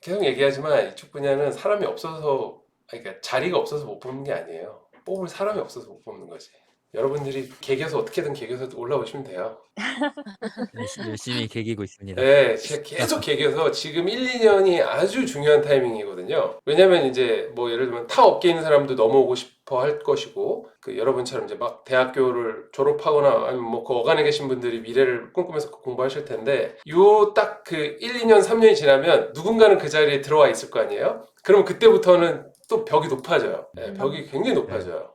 계속 얘기하지만 이쪽 분야는 사람이 없어서 그러니까 자리가 없어서 못 뽑는 게 아니에요. 뽑을 사람이 없어서 못 뽑는 거지. 여러분들이 개겨서 어떻게든 개겨서 올라오시면 돼요. 열심히, 열심히 개기고 있습니다. 네, 제가 계속 개겨서 지금 1, 2년이 아주 중요한 타이밍이거든요. 왜냐면 이제 뭐 예를 들면 타 업계에 있는 사람도 넘어오고 싶어 할 것이고, 그 여러분처럼 이제 막 대학교를 졸업하거나 아니면 뭐 그 어간에 계신 분들이 미래를 꿈꾸면서 공부하실 텐데, 요 딱 그 1, 2년, 3년이 지나면 누군가는 그 자리에 들어와 있을 거 아니에요? 그러면 그때부터는 또 벽이 높아져요. 네, 벽이 굉장히 높아져요.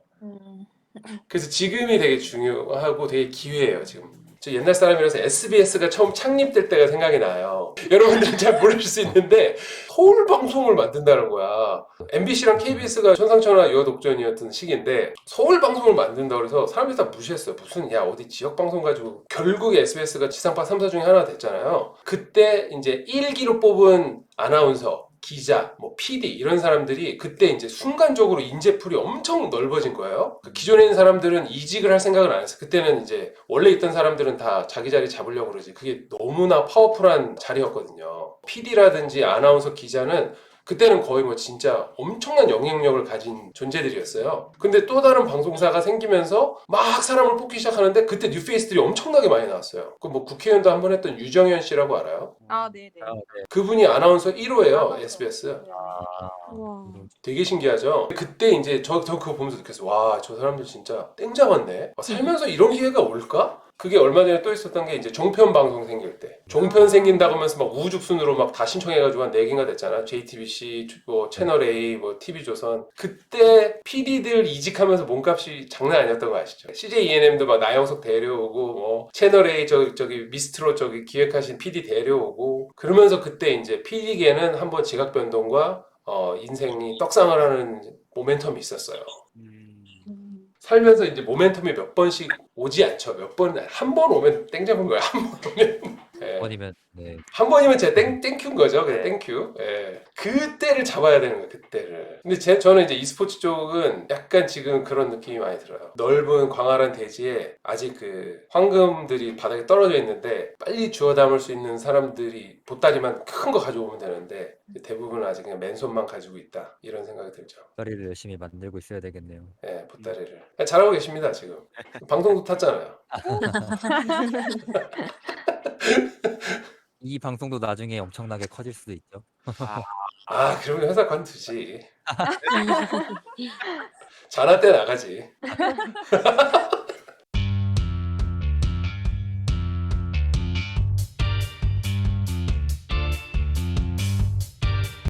음. 그래서 지금이 되게 중요하고 되게 기회예요, 지금. 저 옛날 사람이라서 SBS가 처음 창립될 때가 생각이 나요. 여러분들은 잘 모르실 수 있는데 서울 방송을 만든다는 거야. MBC랑 KBS가 천상천하 유아독전이었던 시기인데 서울 방송을 만든다 그래서 사람들이 다 무시했어요. 무슨 야 어디 지역 방송 가지고 결국에 SBS가 지상파 3사 중에 하나 됐잖아요. 그때 이제 1기로 뽑은 아나운서 기자, 뭐 PD 이런 사람들이 그때 이제 순간적으로 인재풀이 엄청 넓어진 거예요. 그 기존에 있는 사람들은 이직을 할 생각을 안 했어. 그때는 이제 원래 있던 사람들은 다 자기 자리 잡으려고 그러지. 그게 너무나 파워풀한 자리였거든요. PD라든지 아나운서 기자는 그때는 거의 뭐 진짜 엄청난 영향력을 가진 존재들이었어요. 근데 또 다른 방송사가 생기면서 막 사람을 뽑기 시작하는데 그때 뉴페이스들이 엄청나게 많이 나왔어요. 그 뭐 국회의원도 한 번 했던 유정현 씨라고 알아요? 아, 네네. 아, 네. 그분이 아나운서 1호예요, SBS. 아, 와. 되게 신기하죠? 그때 이제 저, 저 그거 보면서 느꼈어요. 와, 저 사람들 진짜 땡 잡았네. 와, 살면서 이런 기회가 올까? 그게 얼마 전에 또 있었던 게 이제 종편 방송 생길 때. 종편 생긴다고 하면서 막 우후죽순으로 막 다 신청해가지고 한 4개인가 됐잖아. JTBC, 뭐 채널A, 뭐 TV조선. 그때 PD들 이직하면서 몸값이 장난 아니었던 거 아시죠? CJ ENM도 막 나영석 데려오고, 뭐 채널A 저, 저기 미스트로 저기 기획하신 PD 데려오고. 그러면서 그때 이제 PD계는 한번 지각 변동과 어, 인생이 떡상을 하는 모멘텀이 있었어요. 살면서 이제 모멘텀이 몇 번씩 오지 않죠. 몇 번, 한번 오면 땡 잡은 거야. 한 번 오면. 예. 번이면 네. 한 번이면 제가 땡, 땡큐인 거죠. 그냥 땡큐. 예. 그때를 잡아야 되는 거예요. 그때를. 근데 제, 저는 이제 e스포츠 쪽은 약간 지금 그런 느낌이 많이 들어요. 넓은 광활한 대지에 아직 그 황금들이 바닥에 떨어져 있는데 빨리 주워 담을 수 있는 사람들이 보따리만 큰 거 가져오면 되는데 대부분은 아직 그냥 맨손만 가지고 있다. 이런 생각이 들죠. 다리를 열심히 만들고 있어야 되겠네요. 예, 보따리를. 잘하고 계십니다, 지금. 방송도 탔잖아요. 이 방송도 나중에 엄청나게 커질 수도 있죠. 아, 그러면 회사 관두지. 자나 때 나가지.